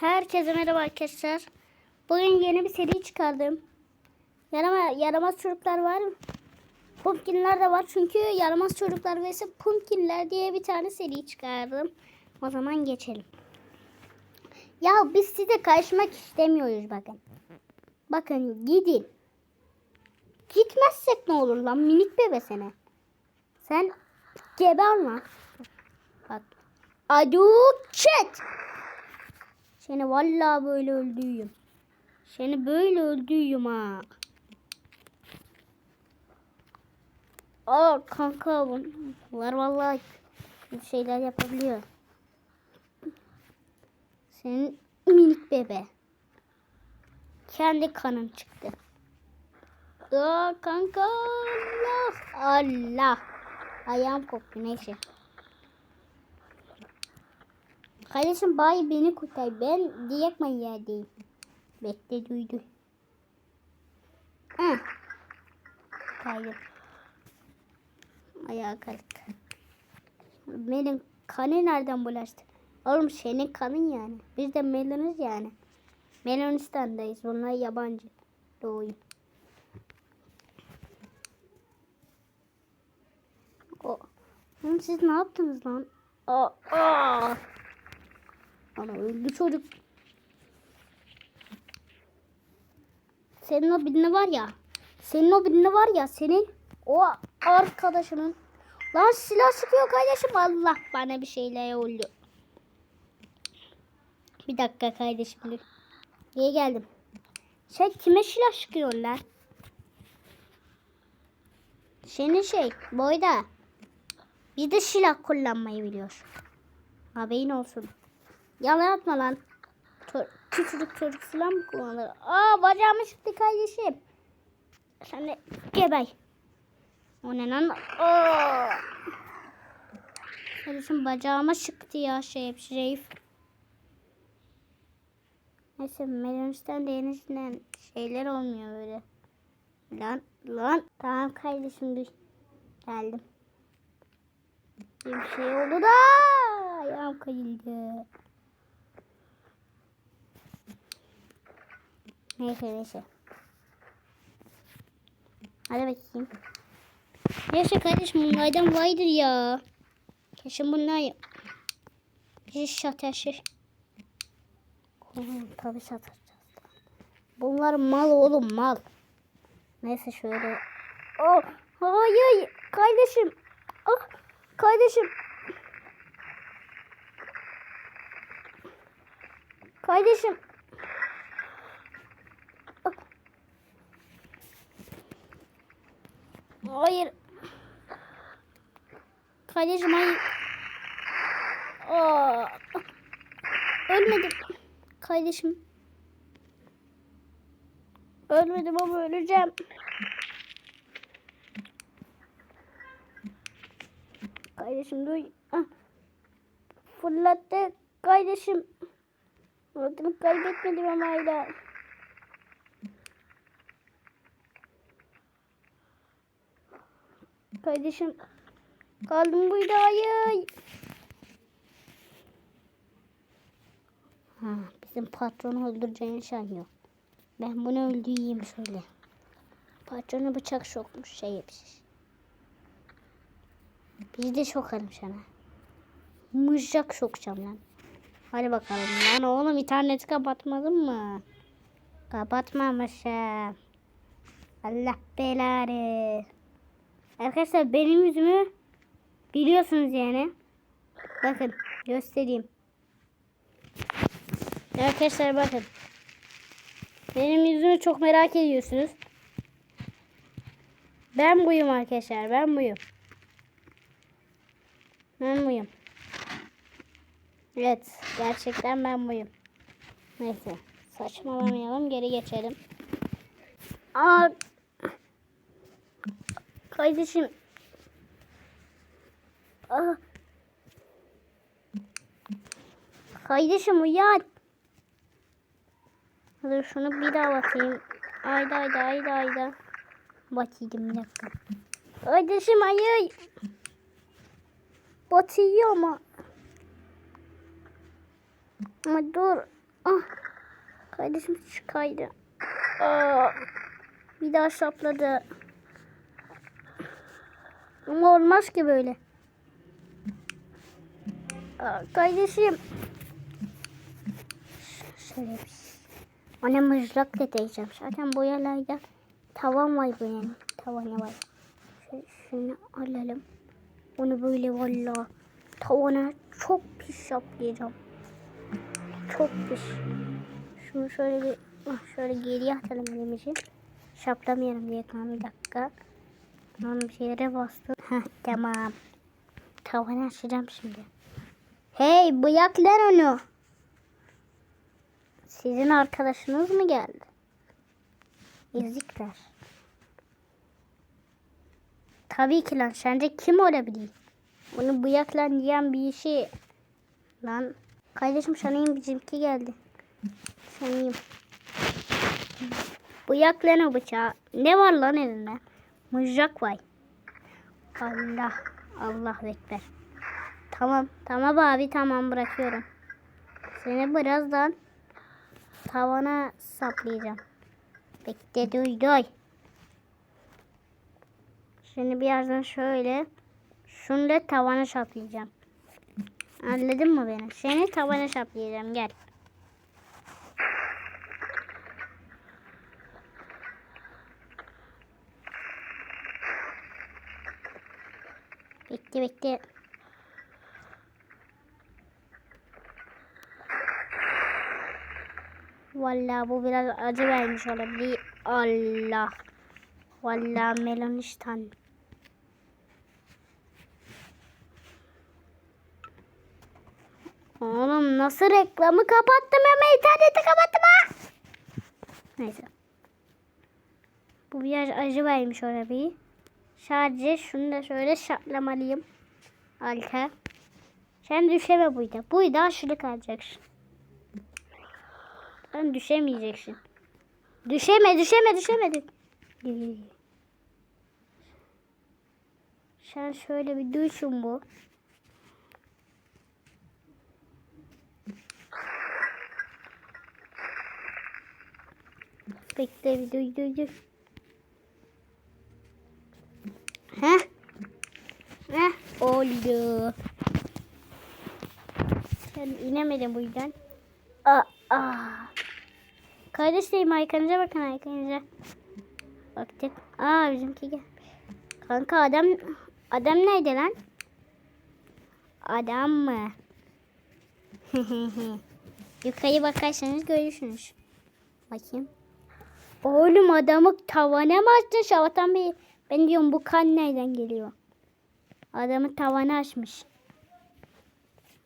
Herkese merhaba arkadaşlar. Bugün yeni bir seri çıkardım. Yarama, yaramaz çocuklar var. Pumpkinler de var. Çünkü yaramaz çocuklar vs Pumpkinler diye bir tane seri çıkardım. O zaman geçelim. Ya biz size karışmak istemiyoruz bakın. Bakın gidin. Gitmezsek ne olur lan minik bebe sene. Sen geber lan. Bak. Adu chat. Seni vallahi böyle öldürüyüm. Seni böyle öldürüyüm ha. Aa kanka bunlar vallahi bir şeyler yapabiliyor. Senin minik bebe. Kendi kanın çıktı. Aa kanka Allah. Allah. Ayağım koptu neyse. Kardeşim bay beni kurtar. Ben diyek yerdeyim. Bekle duydu. Heh. Kaydım. Ayağa kalk. Benim kanı nereden bulaştı? Oğlum senin kanın yani. Biz de Melon'uz yani. Melonistan'dayız. Bunlar yabancı. Doğuyum. O. Oğlum siz ne yaptınız lan? Aa, aa. Ana öldü çocuk. Senin o birine var ya. Senin o birine var ya. Senin o arkadaşının. Lan silah sıkıyor kardeşim. Allah bana bir şeyler oldu. Bir dakika kardeşim. Niye geldim? Sen kime silah sıkıyorsun lan? Senin şey boyda. Biz de silah kullanmayı biliyor. Haberin olsun. Yalan atma lan. Ço- Küçücük çocuk silah mı kullanır? Aa bacağımı çıktı kardeşim. Sen de gebey. O ne lan? Aa. Kardeşim bacağıma çıktı ya şey Şerif. Neyse Melonistan de yenisinden şeyler olmuyor böyle. Lan lan. Tamam kardeşim dur. Geldim. Bir şey oldu da ayağım kayıldı. Neyse neyse. Hadi bakayım. Neyse kardeşim bunlardan vardır ya. Kesin bunlar bir satışı. Tabii satacağız. Bunlar mal oğlum mal. Neyse şöyle. Oh, hayır kardeşim. Ah, kardeşim. Kardeşim. Hayır. Kardeşim hayır. Aa. Ölmedim. Kardeşim. Ölmedim ama öleceğim. Kardeşim dur. Ah. Fırlattı. Kardeşim. Adını kaybetmedim ama hala. Kardeşim. Kaldım burada hayır. Ha, bizim patronu öldüreceğini sanıyor. Ben bunu öldüreyim şöyle. Patronu bıçak sokmuş şey yapmış. Biz de sokarım sana. Mızrak sokacağım lan. Hadi bakalım lan oğlum interneti kapatmadın mı? Kapatmamışım. Allah belanı. Arkadaşlar benim yüzümü biliyorsunuz yani. Bakın göstereyim. Arkadaşlar bakın. Benim yüzümü çok merak ediyorsunuz. Ben buyum arkadaşlar. Ben buyum. Ben buyum. Evet. Gerçekten ben buyum. Neyse. Saçmalamayalım. Geri geçelim. Aa. Kardeşim. Aa. Kardeşim uyan. Dur şunu bir daha bakayım. Ayda ayda ayda ayda. Bakayım bir dakika. Kardeşim hayır. Batıyor ama. Ama dur. Ah. Kardeşim çıkaydı. Aa, bir daha şapladı. Ama olmaz ki böyle. Kardeşim. Şöyle bir şey. Ona mızrakla değeceğim. Zaten bu yerlerde tavan var benim. Tavanı var. Şunu alalım. Onu böyle valla tavana çok pis yapacağım. Çok pis. Şunu şöyle bir ah, şöyle geriye atalım elimizi. Şaplamayalım diye tamam bir dakika. Tamam bir yere bastım. Heh, tamam. Tavanı açacağım şimdi. Hey bıyak lan onu. Sizin arkadaşınız mı geldi? Ezikler. Tabii ki lan. Sence kim olabilir? Onu bıyakla diyen bir işi. Lan. Kardeşim sanayım bizimki geldi. Sanayım. Bıyak lan o bıçağı. Ne var lan elinde? Mızrak var. Allah. Allah bekler. Tamam. Tamam abi tamam bırakıyorum. Seni birazdan tavana saplayacağım. Bekle duy duy. Şimdi birazdan şöyle şunu da tavana saplayacağım. Anladın mı beni? Seni tavana saplayacağım gel. Bekle bekle. Vallahi bu biraz acı vermiş olabilir. Allah. Vallahi melanistan. Oğlum nasıl reklamı kapattım ama interneti kapattım ha. Neyse. Bu biraz acı vermiş olabilir. Sadece şunu da şöyle şaplamalıyım. Arka. Sen düşeme buyda. Buyda aşırı kalacaksın. Sen düşemeyeceksin. Düşeme, düşeme, düşeme. Sen şöyle bir düşün bu. Bekle bir duy duy duy. Heh. Heh oldu. Sen inemedin bu yüzden. Aa, aa. Kardeşlerim arkanıza bakın arkanıza. Baktık. Aa bizimki gel. Kanka adam adam nerede lan? Adam mı? Yukarı bakarsanız görürsünüz. Bakayım. Oğlum adamı tavana mı açtın Şavatan Bey? Ben diyorum bu kan nereden geliyor? Adamı tavana açmış.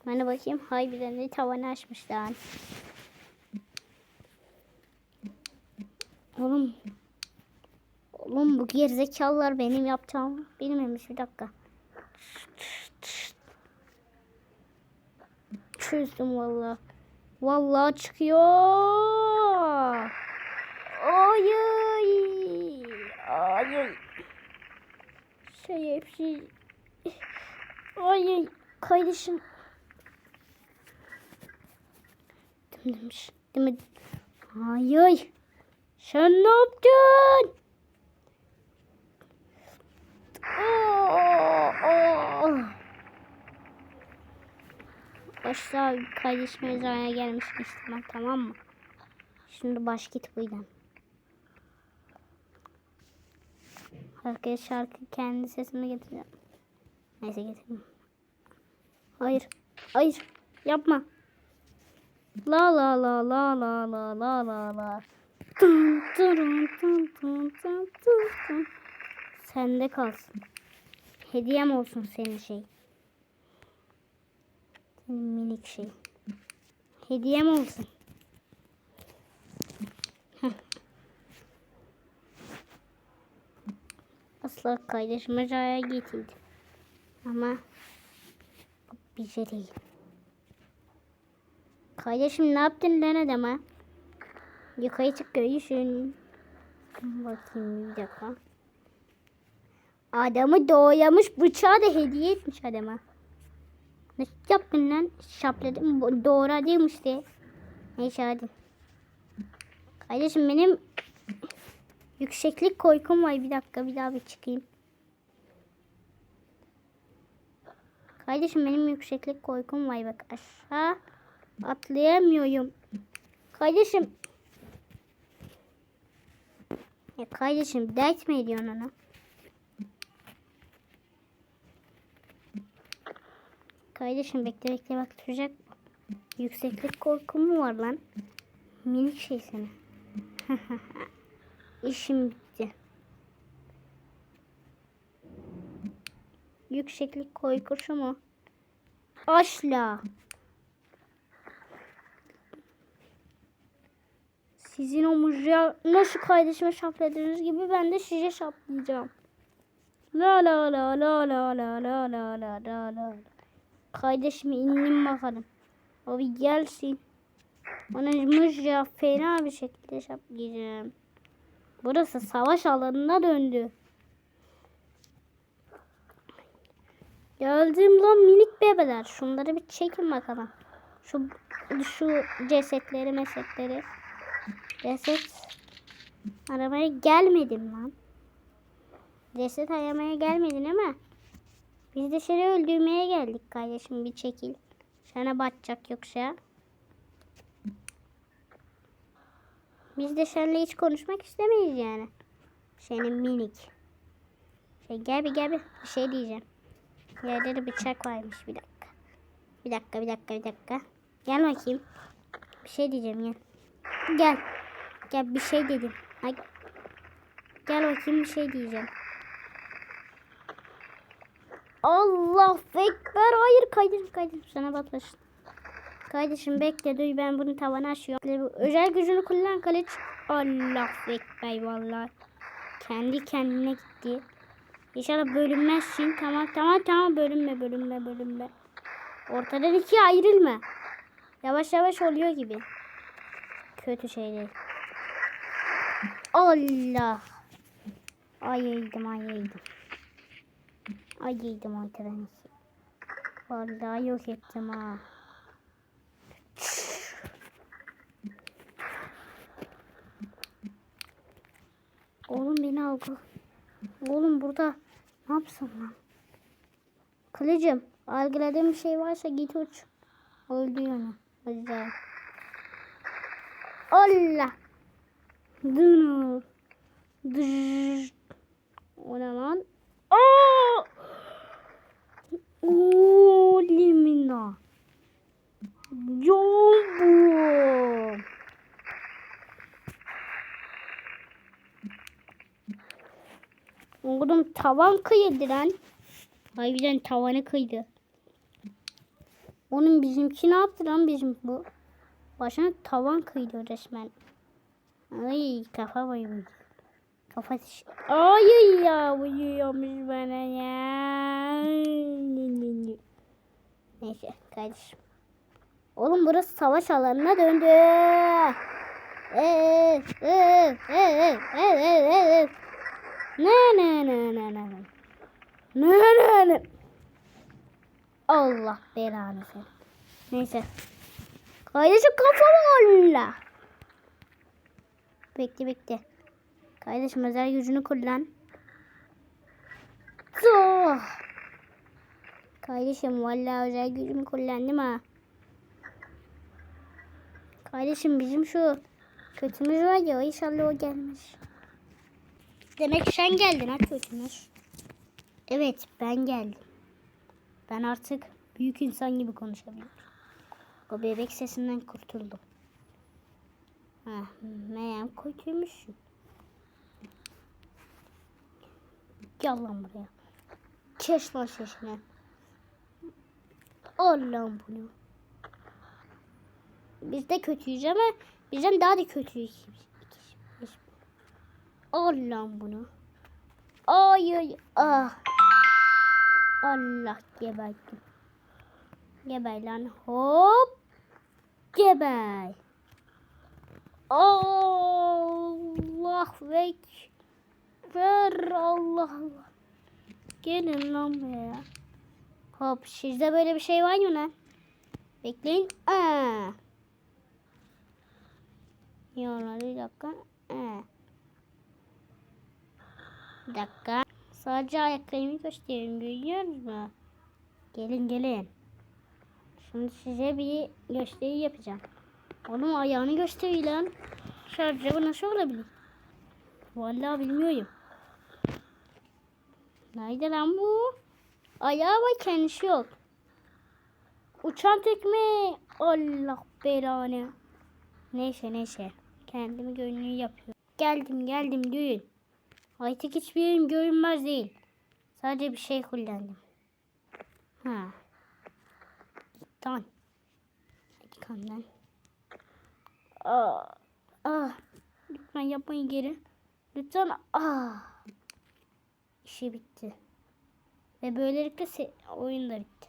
Bana bakayım. Harbiden de tavana açmış lan. Oğlum. Oğlum bu gerizekalılar benim yapacağımı bilmemiş. Bir dakika. Çözdüm valla. Vallahi çıkıyor. Ay ay. Ay ay. Şey hepsi. Ay kardeşim. Demiş. Demedim. Hayır. Sen ne yaptın? Başta kardeşim mezarına gelmiş istemem tamam mı? Şimdi baş git buradan. Arkadaşlar şarkı kendi sesime getireceğim. Neyse getireyim. Hayır. Hayır. Yapma. La la la la la la la la la. Dun, dun. Sende kalsın. Hediyem olsun senin şey. Senin minik şey. Hediyem olsun. Heh. Asla kardeşime zarar getirdi. Ama değil. Kardeşim ne yaptın lan adama? Yukarı çık görüşün. Bakayım bir dakika. Adamı doğramış bıçağı da hediye etmiş adama. Nasıl yaptın lan? Şapladım. Bu Doğradıymış de. Neyse hadi. Kardeşim benim yükseklik korkum var. Bir dakika bir daha bir çıkayım. Kardeşim benim yükseklik korkum var bak aşağı atlayamıyorum. Kardeşim. Ya kardeşim dert mi ediyorsun ona? Kardeşim bekle bekle bak tutacak. Yükseklik korkum mu var lan? Minik şey sana. İşim bitti. Yükseklik korkusu mu? Asla. Sizin o mıcra nasıl kardeşime şapladığınız gibi ben de size şaplayacağım. La la la la la la la la la la la. Kardeşime indim bakalım. O bir gelsin. Ona mıcra fena bir şekilde şaplayacağım. Burası savaş alanına döndü. Geldim lan minik bebeler. Şunları bir çekin bakalım. Şu şu cesetleri mesetleri. Ceset aramaya gelmedin lan. Ceset aramaya gelmedin ama biz de seni öldürmeye geldik kardeşim bir çekil. Sana batacak yoksa. Biz de seninle hiç konuşmak istemeyiz yani. Senin minik. Şey gel bir gel bir, bir şey diyeceğim. Yerde de bıçak varmış bir dakika. Bir dakika bir dakika bir dakika. Gel bakayım. Bir şey diyeceğim gel. Gel. Gel bir şey dedim. Ay. Gel bakayım bir şey diyeceğim. Allah ekber. Hayır kaydım kaydım. Sana batmasın. Kardeşim bekle dur ben bunu tavana aşıyorum. Özel gücünü kullan kılıç. Allah ekber vallahi. Kendi kendine gitti. İnşallah bölünmezsin. Tamam tamam tamam bölünme bölünme bölünme. Ortadan ikiye ayrılma. Yavaş yavaş oluyor gibi. Kötü şeyler. Allah. Ay yedim ay yedim. Ay yedim ortadan iki. Vallahi yok ettim ha. Oğlum beni algı. Oğlum burada ne yapsam lan? Kılıcım algıladığım bir şey varsa git uç. Öldü onu. Güzel. Allah. Dını. Dış. O ne lan? Aa! Oo, limina. Oğlum tavan kıydı lan. Harbiden tavanı kıydı. Onun bizimki ne yaptı lan bizim bu? Başına tavan kıydı resmen. Ay kafa bayıldı. Kafa şiş- Ay ya uyuyormuş bana ya. Neyse kardeşim. Oğlum burası savaş alanına döndü. Ee, ee, ee, ee, ee, ee, ee. Ne ne ne ne ne. Ne ne ne. Allah belanı ver. Neyse. Kardeşim kafam Allah. Bekle bekle. Kardeşim özel gücünü kullan. Zo. Kardeşim vallahi özel gücümü kullandım ha. Kardeşim bizim şu kötümüz var ya inşallah o gelmiş. Demek sen geldin ha kötümüz. Evet ben geldim. Ben artık büyük insan gibi konuşabiliyorum. O bebek sesinden kurtuldum. Ha, meğer kötüymüşsün. Gel lan buraya. Kes lan sesini. Al lan bunu. Biz de kötüyüz ama bizden daha da kötüyüz. Al lan bunu. Ay ay ah. Allah geberdim. Geber lan hop. Geber. Allah vek. Ver Allah Allah. Gelin lan buraya. Hop sizde böyle bir şey var mı lan? Bekleyin. Aa. Yana bir dakika. Ee. Bir dakika. Sadece ayaklarımı göstereyim. Görüyor musunuz? Gelin gelin. Şimdi size bir gösteri yapacağım. Onun ayağını gösteriyor lan. Şarjı bu nasıl olabilir? Vallahi bilmiyorum. Nerede lan bu? Ayağı var kendisi yok. Uçan tekme. Allah belanı. Neyse neyse. Kendimi gönlü yapıyorum. Geldim geldim düğün. Artık hiçbir yerim görünmez değil. Sadece bir şey kullandım. Ha. Tamam. Hadi kandan. Aa. Ah. Lütfen yapmayın geri. Lütfen. Ah. İşi bitti. Ve böylelikle oyun da bitti.